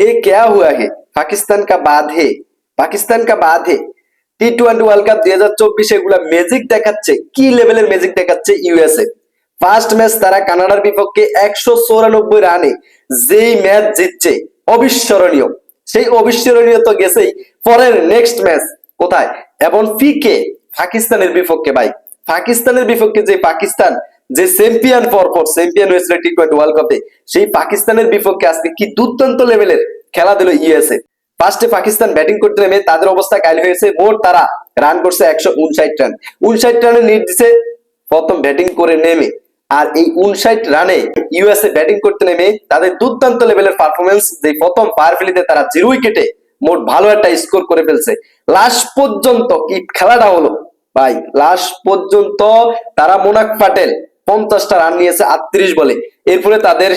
ये क्या हुआ है पाकिस्तान का बाद है পাকিস্তান কা বাদ হে টি টোয়েন্টি ওয়ার্ল্ড কাপ দুই হাজার চব্বিশে এগুলা ম্যাজিক দেখাচ্ছে কি লেভেলের ম্যাজিক দেখাচ্ছে ইউএসএ ফার্স্ট ম্যাচ তারা কানাডার বিপক্ষে একশো চৌরানব্বই রানে যেই ম্যাচ জিতছে অবিস্মরণীয় সেই অবিস্মরণীয় তো গেছেই পরের নেক্সট ম্যাচ কোথায় এবং পিকে পাকিস্তানের বিপক্ষে ভাই পাকিস্তানের বিপক্ষে যে পাকিস্তান যে চ্যাম্পিয়ন পর পর চ্যাম্পিয়ন হয়েছিল টি টোয়েন্টি ওয়ার্ল্ড কাপে সেই পাকিস্তানের বিপক্ষে আজকে কি দুর্দান্ত লেভেলের খেলা দিল ইউএসএ ফার্স্টে পাকিস্তান ব্যাটিং করতে নেমে তাদের অবস্থা কাল হয়েছে, মোট তারা রান করছে একশো উনষাট রান উনষাট রানে লিড দিছে প্রথম ব্যাটিং করে নেমে। আর এই উনষাট রানে ইউএসএ ব্যাটিং করতে নেমে তাদের দুর্দান্ত লেভেলের পারফরমেন্স যে প্রথম পার ফেলিতে তারা জিরো উইকেটে মোট ভালো একটা স্কোর করে ফেলছে। লাস্ট পর্যন্ত কি খেলাটা হলো? ভাই লাস্ট পর্যন্ত তারা মোনাক পাটেল পঞ্চাশটা রান নিয়েছে, আটত্রিশ বলে। এরপরে তাদের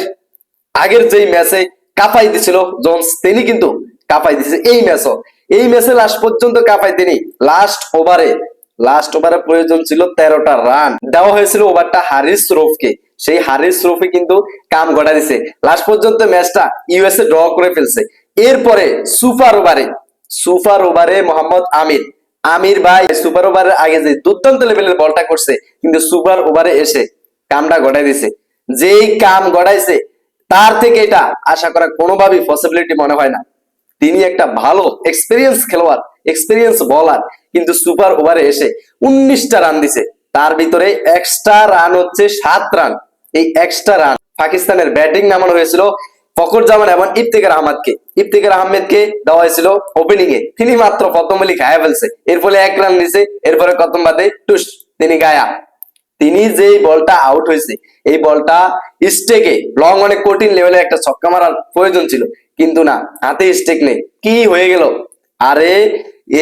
আগের যেই ম্যাচে কাপাই দিছিল, জোন্স, তিনি কিন্তু কাপাই দিছে। এই ম্যাচও এই ম্যাচে লাস্ট পর্যন্ত কাপাই তিনি। লাস্ট ওভারে লাস্ট ওভারে প্রয়োজন ছিল তেরোটা রান দেওয়া হয়েছিল ওভারটা হারিস রফকে। সেই হারিস রফে কিন্তু কাম গড়া দিছে। লাস্ট পর্যন্ত ম্যাচটা ইউএসএ ড্র করে ফেলছে। এরপরে সুপার ওভারে সুপার ওভারে মোহাম্মদ আমির। আমির ভাই, সুপার ওভারের আগে যে দুর্দান্ত লেভেলের বলটা করছে, কিন্তু সুপার ওভারে এসে কামটা গড়াই দিছে। যেই কাম গড়াইছে তার থেকে এটা আশা করা কোনোভাবেই পসিবিলিটি মনে হয় না। তিনি একটা ভালো এক্সপিরিয়েন্স খেলোয়াড় এক্সপিরিয়েন্স বলার কিন্তু সুপার ওভারে এসে উনিশটা রান দিছে। তার ভিতরে এক্সট্রা রান হচ্ছে সাত রান এই এক্সট্রা রান পাকিস্তানের ব্যাটিং নামানো হয়েছিল ফকর জামান এবং ইফতিকার আহমদকে। ইফতিকার আহমেদকে দেওয়া হয়েছিল ওপেনিং এ। তিনি মাত্র প্রথম বলি গায়ে ফেলছে। এর ফলে এক রান দিছে এরপরে কতম বাদে টুস। তিনি গায়া। তিনি যে বলটা আউট হয়েছে, এই বলটা স্টেকে লং অনেক কঠিন লেভেলের একটা ছক্কা মারার প্রয়োজন ছিল। কিন্তু না, হাতে স্টেক নেই। কি হয়ে গেল? আরে,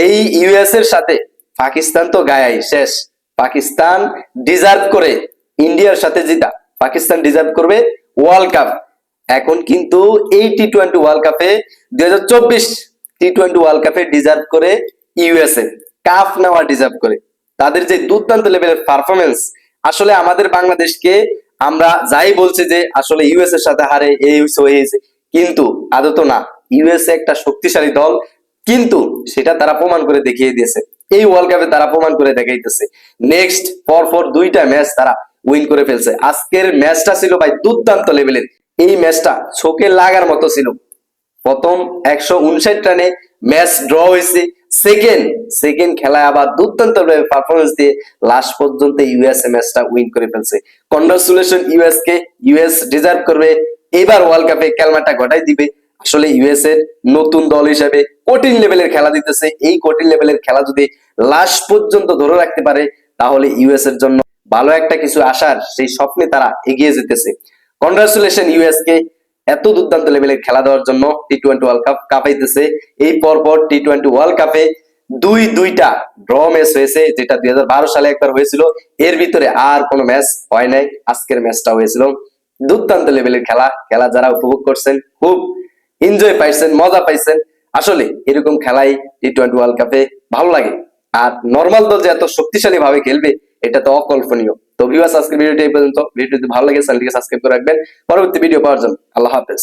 এই ইউএস এর সাথে, পাকিস্তান তো গায়াই, শেষ। পাকিস্তান ডিজার্ভ করে, ইন্ডিয়ার সাথে জিতা। পাকিস্তান ডিজার্ভ করবে ওয়ার্ল্ড কাপ এখন কিন্তু এই টি টোয়েন্টি ওয়ার্ল্ড কাপে দুই হাজার চব্বিশ টি টোয়েন্টি ওয়ার্ল্ড কাপে ডিজার্ভ করে ইউএসএ কাপ নেওয়া ডিজার্ভ করে। তাদের যে দুর্দান্ত লেভেলের পারফরমেন্স আসলে আমাদের বাংলাদেশকে আমরা যাই বলছি যে আসলে ইউএস এর সাথে হারে এই হয়েছে, কিন্তু আদত না। ইউএসএ একটা শক্তিশালী দল কিন্তু সেটা তারা প্রমাণ করে দেখিয়ে দিয়েছে। এই ওয়ার্ল্ড কাপে তারা প্রমাণ করে দেখাইতেছে। নেক্সট পর পর দুইটা ম্যাচ তারা উইন করে ফেলছে। আজকের ম্যাচটা ছিল ভাই দুর্দান্ত লেভেলের এই ম্যাচটা চোখে লাগার মতো ছিল। প্রথম একশো উনষাট রানে ম্যাচ ড্র হয়েছে। সেকেন্ড সেকেন্ড খেলায় আবার দুর্দান্ত পারফরমেন্স দিয়ে লাস্ট পর্যন্ত ইউএসএ ম্যাচটা উইন করে ফেলছে। কনগ্রাচুলেশন ইউএস কে ইউএস ডিজার্ভ করবে। এবার ওয়ার্ল্ড কাপে খেলমাটা ঘটাই দিবে। আসলে ইউএস এর নতুন দল হিসেবে কঠিন লেভেলের খেলা দিতেছে। এই কঠিন লেভেলের খেলা যদি লাস্ট পর্যন্ত ধরে রাখতে পারে, তাহলে ইউএস এর জন্য ভালো একটা কিছু আসার সেই স্বপ্নে তারা এগিয়ে যেতেছে। কনগ্রাচুলেশন ইউএস কে। এত দুর্দান্ত লেভেলের খেলা দেওয়ার জন্য টি টোয়েন্টি ওয়ার্ল্ড কাপ কাপাইতেছে। এই পরপর টি টোয়েন্টি ওয়ার্ল্ড কাপে দুই দুইটা ড্র ম্যাচ হয়েছে, যেটা দুই সালে একবার হয়েছিল। এর ভিতরে আর কোনো ম্যাচ হয় নাই। আজকের ম্যাচটা হয়েছিল। দুর্দান্ত লেভেলের খেলা। খেলা যারা উপভোগ করছেন, খুব এনজয় পাইছেন, মজা পাইছেন। আসলে এরকম খেলাই টি টোয়েন্টি ওয়ার্ল্ড কাপে ভালো লাগে। আর নর্মাল দল যে এত শক্তিশালী ভাবে খেলবে, এটা তো অকল্পনীয়। তো ভিউয়ার্স আজকে ভিডিওটি এই পর্যন্ত। ভিডিওটি ভালো লাগে চ্যানেলটিকে সাবস্ক্রাইব করে রাখবেন। পরবর্তী ভিডিও পাওয়ার জন্য। আল্লাহ হাফেজ।